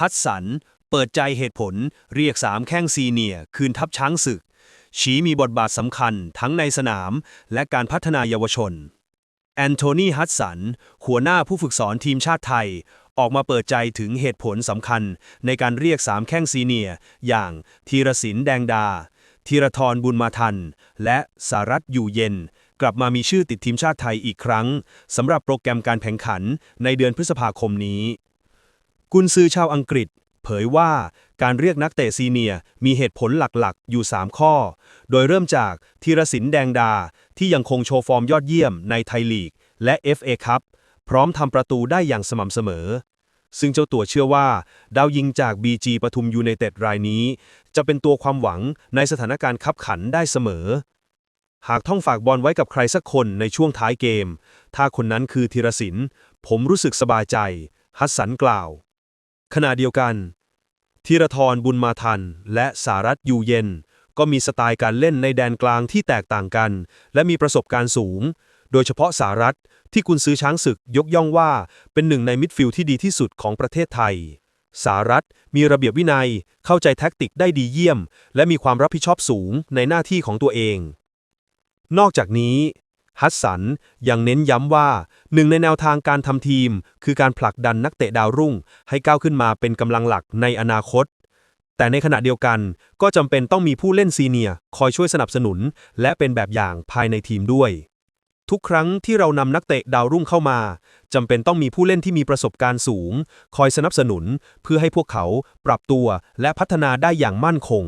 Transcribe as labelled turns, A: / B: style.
A: ฮัตสัน เปิดใจเหตุผล เรียกสามแข้งซีเนีย คืนทัพช้างศึก ชี้มีบทบาทสำคัญทั้งในสนาม และการพัฒนายาวชน แอนโทนีฮัตสัน หัวหน้าผู้ฝึกสอนทีมชาติไทย ออกมาเปิดใจถึงเหตุผลสำคัญ ในการเรียกสามแข้งซีเนีย อย่างธีรศิลปแดงดาธีรทรบุญมาทัน และสารัตน์อยู่เย็น กลับมามีชื่อติดทีมชาติไทยอีกครั้งสำหรับโปรแกรมการแข่งขันในเดือนพฤษภาคมนี้ กุนซือชาวอังกฤษ เผยว่าการเรียกนักเตะซีเนียมีเหตุผลหลักๆ อยู่ 3 ข้อ โดยเริ่มจากธีรศิลปแดงดา ที่ยังคงโชว์ฟอร์มยอดเยี่ยมในไทยลีก และ FA คัพพร้อมทำประตูได้อย่างสม่ำเสมอ ซึ่งเจ้าตัวเชื่อว่า ดาวยิงจาก BG ปทุมยูไนเต็ดรายนี้ จะเป็นตัวความหวังในสถานการณ์คับขันได้เสมอ หากต้องฝากบอลไว้กับใครสักคนในช่วงท้ายเกม ถ้าคนนั้นคือธีรศิลปผมรู้สึกสบายใจ ฮัสสันกล่าว ขณะเดียวกันธีรทรบุญมาทัน และสารัตอยู่เย็น ก็มีสไตล์การเล่นในแดนกลางที่แตกต่างกัน และมีประสบการณ์สูง โดยเฉพาะสารัตที่กุนซือช้างศึกยกย่องว่าเป็นหนึ่งในมิดฟิลด์ที่ดีที่สุดของประเทศไทย สารัตมีระเบียบวินัย เข้าใจแท็กติกได้ดีเยี่ยม และมีความรับผิดชอบสูงในหน้าที่ของตัวเอง นอกจากนี้ ฮัสสันยังเน้นย้ำว่า หนึ่งในแนวทางการทำทีม คือการผลักดันนักเตะดาวรุ่ง ให้ก้าวขึ้นมาเป็นกำลังหลักในอนาคต แต่ในขณะเดียวกันก็จำเป็นต้องมีผู้เล่นซีเนียคอยช่วยสนับสนุน และเป็นแบบอย่างภายในทีมด้วย ทุกครั้งที่เรานำนักเตะดาวรุ่งเข้ามาจำเป็นต้องมีผู้เล่นที่มีประสบการณ์สูง คอยสนับสนุน เพื่อให้พวกเขาปรับตัวและพัฒนาได้อย่างมั่นคง